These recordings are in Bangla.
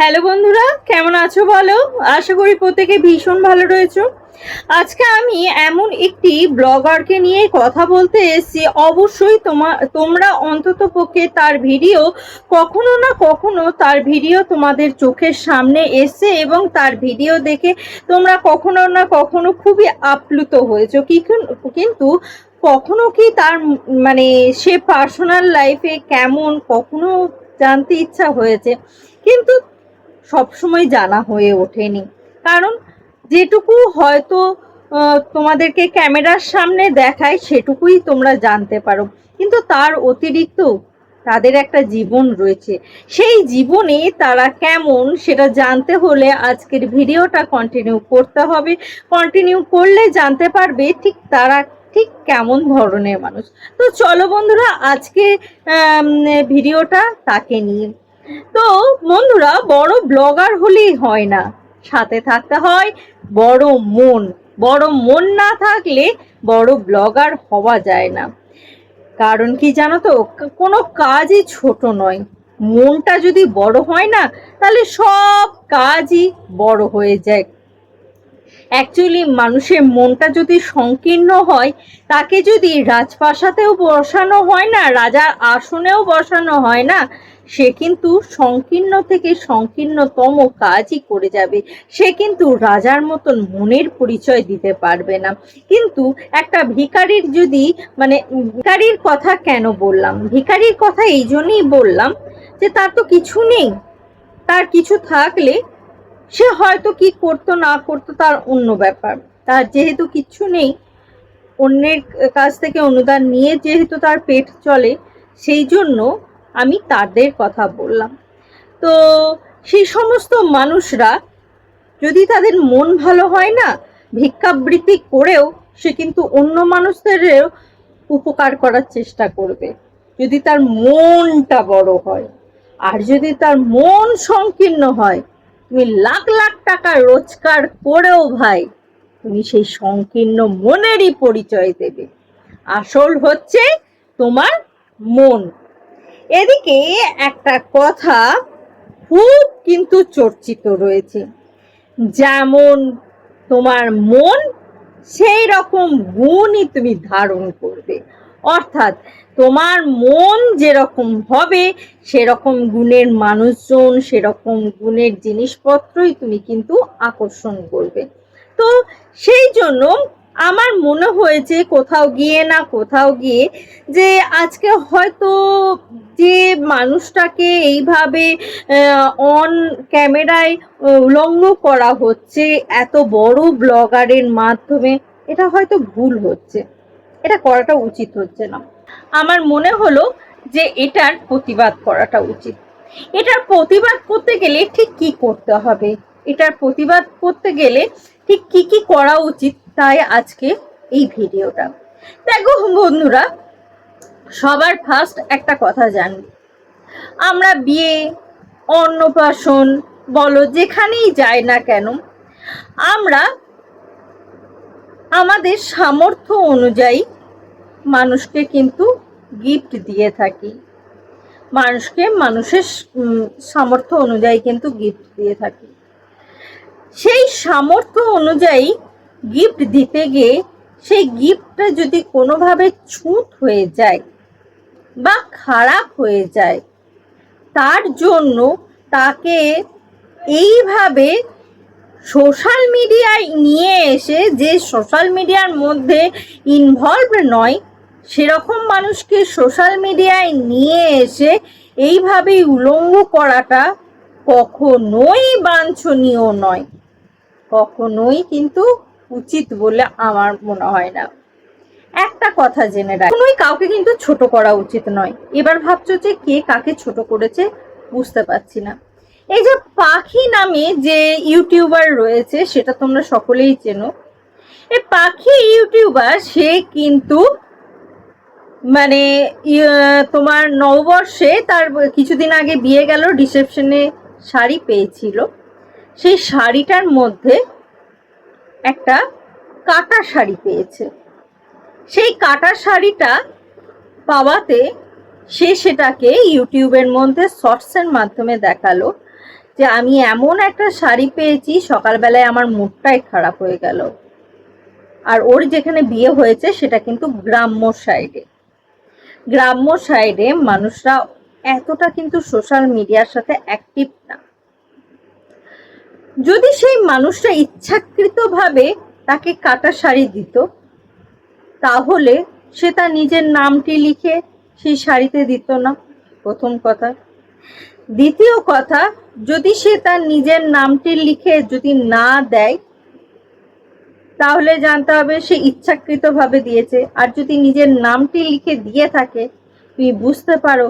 হ্যালো বন্ধুরা, কেমন আছো বলো? আশা করি প্রত্যেকে ভীষণ ভালো রয়েছো। আজকে আমি এমন একটি ব্লগারকে নিয়ে কথা বলতে এসেছি। অবশ্যই তোমা, তোমরা অন্তত পক্ষে তার ভিডিও কখনো না কখনো তার ভিডিও তোমাদের চোখের সামনে এসে এবং তার ভিডিও দেখে তোমরা কখনো না কখনো খুবই আপ্লুত হয়েছো। কিন্তু কখনো কি তার মানে সে পার্সোনাল লাইফে কেমন কখনো জানতে ইচ্ছা হয়েছে। কিন্তু সবসময় জানা হয়ে ওঠেনি। কারণ যেটুকু হয়তো তোমাদেরকে ক্যামেরার সামনে দেখায়, সেটুকুই তোমরা জানতে পারো। কিন্তু তার অতিরিক্ত তাদের একটা জীবন রয়েছে। সেই জীবনে তারা কেমন, সেটা জানতে হলে আজকের ভিডিওটা কন্টিনিউ করতে হবে। কন্টিনিউ করলে জানতে পারবে ঠিক তারা ঠিক কেমন ধরনের মানুষ। তো চলো বন্ধুরা, আজকে ভিডিওটা তাকে নিয়ে তো বন্ধুরা, বড় ব্লগার হলেই হয় না। সাথে থাকতে হয় বড় মন। বড় মন না থাকলে বড় ব্লগার হওয়া যায় না। কারণ কি জানো তো কোনো কাজই ছোট নয়। মনটা যদি বড় হয় না, তাহলে সব কাজই বড় হয়ে যায়। অ্যাকচুয়ালি মানুষের মনটা যদি সংকীর্ণ হয়, তাকে যদি রাজপ্রাসাদেও বসানো হয় না, রাজার আসনেও বসানো হয় না, সে কিন্তু সংকীর্ণ থেকে সংকীর্ণতম কাজই করে যাবে। সে কিন্তু রাজার মতন মনের পরিচয় দিতে পারবে না। কিন্তু একটা ভিখারির যদি মানে ভিখারির কথা কেন বললাম? ভিখারির কথা এই জন্যই বললাম যে তার তো কিছু নেই। তার কিছু থাকলে সে হয়তো কি করতো, না করতো তার অন্য ব্যাপার। তার যেহেতু কিচ্ছু নেই, অন্যের কাছ থেকে অনুদান নিয়ে যেহেতু তার পেট চলে, সেই জন্য আমি তাদের কথা বললাম। তো সেই সমস্ত মানুষরা যদি তাদের মন ভালো হয় না, ভিক্ষাবৃত্তি করেও সে কিন্তু অন্য মানুষদেরও উপকার করার চেষ্টা করবে। যদি তার মনটা বড় হয়, আর যদি তার মন সংকীর্ণ হয় তুমি লাখ লাখ টাকা রোজগার করেও ভাই, তুমি সেই সংকীর্ণ মনেরই পরিচয় দেবে। আসল হচ্ছে তোমার মন। এদিকে একটা কথা খুব কিন্তু চর্চিত রয়েছে। যেমন তোমার মন, সেই রকম গুণই তুমি ধারণ করবে। অর্থাৎ তোমার মন যেরকম হবে, সেরকম গুণের মানুষজন, সেরকম গুণের জিনিসপত্রই তুমি কিন্তু আকর্ষণ করবে। তো সেই জন্য আমার মনে হয়েছে কোথাও গিয়ে না কোথাও গিয়ে যে আজকে হয়তো যে মানুষটাকে এইভাবে অন ক্যামেরায় উলঙ্গ করা হচ্ছে, এত বড় ব্লগারের মাধ্যমে, এটা হয়তো ভুল হচ্ছে। এটা করাটা উচিত হচ্ছে না। আমার মনে হলো যে এটার প্রতিবাদ করাটা উচিত। এটার প্রতিবাদ করতে গেলে ঠিক কি করতে হবে? এটার প্রতিবাদ করতে গেলে ঠিক কি কি করা উচিত তাই আজকে এই ভিডিওটা। দেখো বন্ধুরা, সবার ফার্স্ট একটা কথা জানি। আমরা বিয়ে, অন্নপ্রাশন, বলো যেখানেই যাই না কেন, আমরা আমাদের সামর্থ্য অনুযায়ী মানুষকে কিন্তু গিফট দিয়ে থাকি। মানুষকে, মানুষের সামর্থ্য অনুযায়ী কিন্তু গিফট দিয়ে থাকি। সেই সামর্থ্য অনুযায়ী গিফট দিতে গিয়ে সেই গিফটটা যদি কোনোভাবে ছুঁত হয়ে যায় বা খারাপ হয়ে যায়, তার জন্য তাকে এইভাবে সোশ্যাল মিডিয়ায় নিয়ে এসে যে সোশ্যাল মিডিয়ার মধ্যে ইনভলভ নয় সেরকম মানুষকে সোশ্যাল মিডিয়ায় নিয়ে এসে এইভাবেই উলঙ্গ করাটা কখনোই বাঞ্ছনীয় নয়। কখনোই কিন্তু উচিত বলে আমার মনে হয় না। একটা কথা জেনে রাখ কোনোই কাউকে কিন্তু ছোট করা উচিত নয়। এবার ভাবছ যে কে কাকে ছোট করেছে বুঝতে পারছি না। এই যে পাখি নামে যে ইউটিউবার রয়েছে, সেটা তোমরা সকলেই চেনো। এই পাখি ইউটিউবার, সে কিন্তু মানে তোমার নববর্ষে তার কিছুদিন আগে বিয়ে গেল রিসেপশনে শাড়ি পেয়েছিল। সেই শাড়িটার মধ্যে একটা কাটা শাড়ি পেয়েছে। সেই কাটা শাড়িটা পাওয়াতে সে সেটাকে ইউটিউবের মধ্যে শর্টসের মাধ্যমে দেখাল যে, আমি এমন একটা শাড়ি পেয়েছি, সকালবেলায় আমার মুডটাই খারাপ হয়ে গেল। আর ওর যেখানে বিয়ে হয়েছে, সেটা কিন্তু গ্রাম্য সাইডে গ্রাম্য সাইডে মানুষরা এতটা কিন্তু সোশ্যাল মিডিয়ার সাথে অ্যাক্টিভ না। যদি সেই মানুষটা ইচ্ছাকৃতভাবে তাকে কাটা শাড়ি দিত, তাহলে সে তার নিজের নামটি লিখে সেই শাড়িতে দিত না, প্রথম কথা। দ্বিতীয় কথা, যদি সে তার নিজের নামটি লিখে যদি না দেয় তাহলে জানতে হবে সে ইচ্ছাকৃতভাবে দিয়েছে। আর যদি নিজের নামটি লিখে দিয়ে থাকে, তুমি বুঝতে পারো,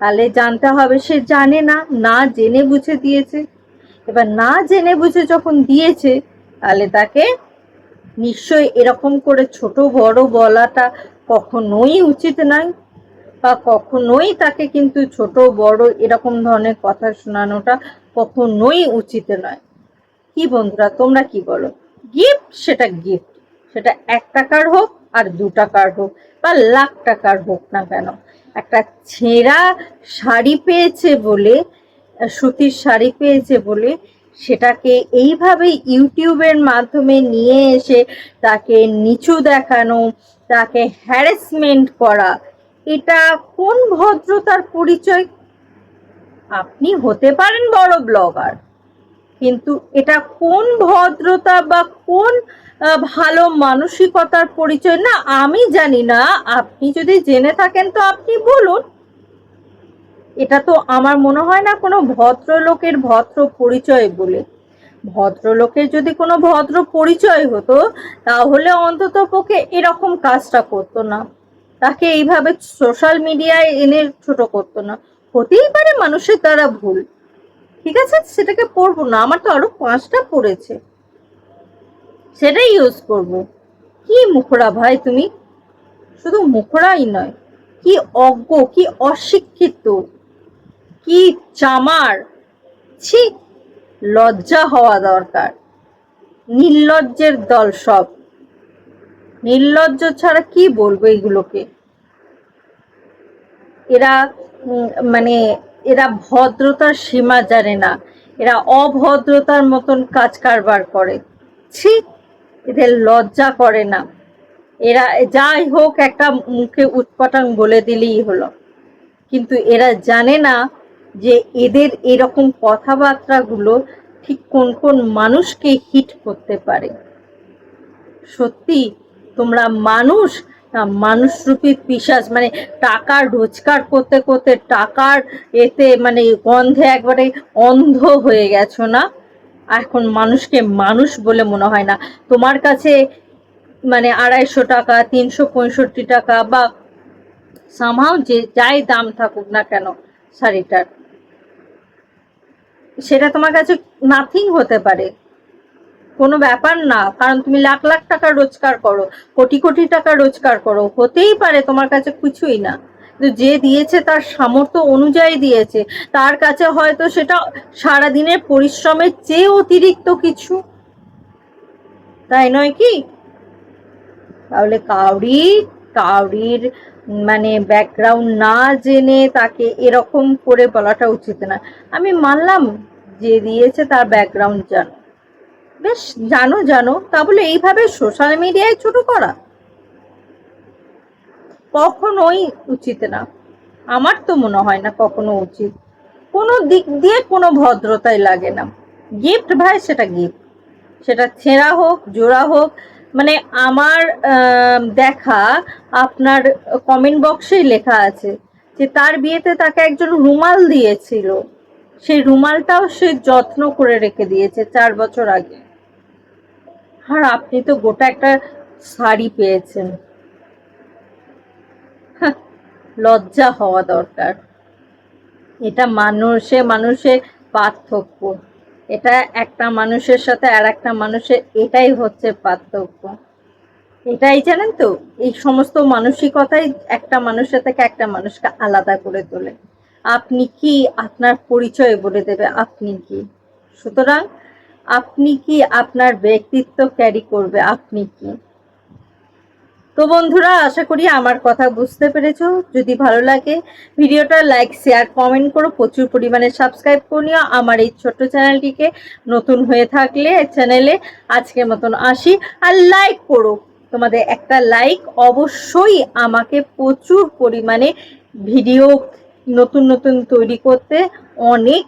তাহলে জানতে হবে সে জানে না না জেনে বুঝে দিয়েছে। এবার না জেনে বুঝে যখন দিয়েছে, তাহলে তাকে নিশ্চয়ই এরকম করে ছোট বড় বলাটা কখনোই উচিত নয়, বা কখনোই তাকে কিন্তু ছোট বড় এরকম ধরনের কথা শোনানোটা কখনোই উচিত নয়। কি বন্ধুরা, তোমরা কি বলো? গিফট সেটা গিফট সেটা এক টাকার হোক আর দু টাকার হোক বা লাখ টাকার হোক না কেন। একটা ছেঁড়া শাড়ি পেয়েছে বলে, সুতির শাড়ি পেয়েছে বলে সেটাকে এইভাবে ইউটিউবের মাধ্যমে নিয়ে এসে তাকে নিচু দেখানো, তাকে হ্যারাসমেন্ট করা, এটা কোন ভদ্রতার পরিচয়? আপনি হতে পারেন বড় ব্লগার কিন্তু এটা কোন ভদ্রতা বা কোন ভালো মানসিকতার পরিচয় না, আমি জানি না। আপনি যদি জেনে থাকেন তো আপনি বলুন। এটা তো আমার মনে হয় না কোনো ভদ্রলোকের ভদ্র পরিচয় বলে। ভদ্রলোকের যদি কোনো ভদ্র পরিচয় হতো, তাহলে অন্তত পক্ষে এরকম কাজটা করতো না। তাকে এইভাবে সোশ্যাল মিডিয়ায় এনে ছোট করতো না। হতেই পারে মানুষের দ্বারা ভুল। ঠিক আছে? সেটাকে পড়ব না। আমার তো আরও পাঁচটা পড়েছে। সেটাই ইউজ করব। কি মুখরা ভাই তুমি? শুধু মুখরাই নয়। কি অজ্ঞ, কি অশিক্ষিত, কি চামার। ছি, লজ্জা হওয়া দরকার। নির্লজ্জের দল সব। নির্লজ্জ ছাড়া কি বলব এগুলোকে? এরা মানে এরা ভদ্রতার সীমা জানে না। এরা অভদ্রতার মতন কাজ কারবার করে। ছি, এদের লজ্জা করে না। এরা যাই হোক, একটা মুখে উৎপাটন বলে দিলেই হলো। কিন্তু এরা জানে না যে এদের এরকম কথাবার্তাগুলো ঠিক কোন কোন মানুষকে হিট করতে পারে। সত্যি, তোমরা মানুষ মানুষরূপী পিসাজ মানে টাকা রোজগার করতে করতে টাকার এতে মানে গন্ধে একবারে অন্ধ হয়ে গেছো না? এখন মানুষকে মানুষ বলে মনে হয় না। তোমার কাছে মানে আড়াইশো টাকা, তিনশো পঁয়ষট্টি টাকা বা সামাও যে, যাই দাম থাকুক না কেন শাড়িটার, সেটা তোমার কাছে নাথিং হতে পারে। কোনো ব্যাপার না, কারণ তুমি লাখ লাখ টাকা রোজগার করো, কোটি কোটি টাকা রোজগার করো, হতেই পারে তোমার কাছে কিছুই না। যে দিয়েছে তার সামর্থ্য অনুযায়ী দিয়েছে, তার কাছে হয়তো সেটা সারা দিনের পরিশ্রমের চেয়ে অতিরিক্ত কিছু। তাই নয় কি? তাহলে কাউরি, কাউরির মানে ব্যাকগ্রাউন্ড না জেনে তাকে এরকম করে বলাটা উচিত না। আমি মানলাম যে দিয়েছে তার ব্যাকগ্রাউন্ড জানো। বেশ, জানো জানো। তা বলে এইভাবে সোশ্যাল মিডিয়ায় ছোট করা? কখনোই উচিত না। আমার তো মনে হয় না কখনো উচিত। কোনো দিক দিয়ে কোনো ভদ্রতাই লাগে না। গিফট ভাই, সেটা গিফট সেটা ছেঁড়া হোক, জোড়া হোক মানে আমার দেখা আপনার কমেন্ট বক্সেই লেখা আছে যে তার বিয়েতে তাকে একজন রুমাল দিয়েছিল। সেই রুমালটাও সে যত্ন করে রেখে দিয়েছে চার বছর আগে। আর আপনি তো গোটা একটা শাড়ি পেয়েছেন। লজ্জা হওয়া দরকার। এটা মানুষে মানুষের পার্থক্য। এটা একটা মানুষের সাথে আর একটা মানুষের এটাই হচ্ছে পার্থক্য। এটাই জানেন তো, এই সমস্ত মানসিকতাই একটা মানুষের থেকে একটা মানুষকে আলাদা করে তোলে। আপনি কি আপনার পরিচয় বলে দেবে? আপনি কি? সুতরাং আপনি কি আপনার ব্যক্তিত্ব ক্যারি করবে? আপনি কি? তো বন্ধুরা, আশা করি আমার কথা বুঝতে পেরেছ। যদি ভালো লাগে ভিডিওটা লাইক শেয়ার কমেন্ট করো। প্রচুর পরিমাণে সাবস্ক্রাইব করে নিও। আমার এই ছোট্ট চ্যানেলটিকে নতুন হয়ে থাকলে চ্যানেলে আজকের মতন আসি। আর লাইক করো। তোমাদের একটা লাইক অবশ্যই আমাকে প্রচুর পরিমাণে ভিডিও নতুন নতুন তৈরি করতে অনেক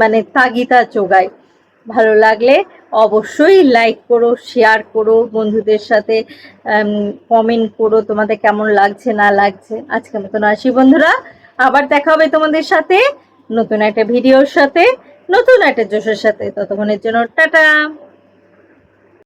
মানে তাগিদা যোগায়। ভালো লাগলে অবশ্যই লাইক করো শেয়ার করো বন্ধুদের সাথে কমেন্ট করো তোমাদের কেমন লাগছে, না লাগছে। আজকের মতন আসি বন্ধুরা, আবার দেখা হবে তোমাদের সাথে নতুন একটা ভিডিওর সাথে, নতুন একটা জোশের সাথে। ততক্ষণের জন্য টাটা!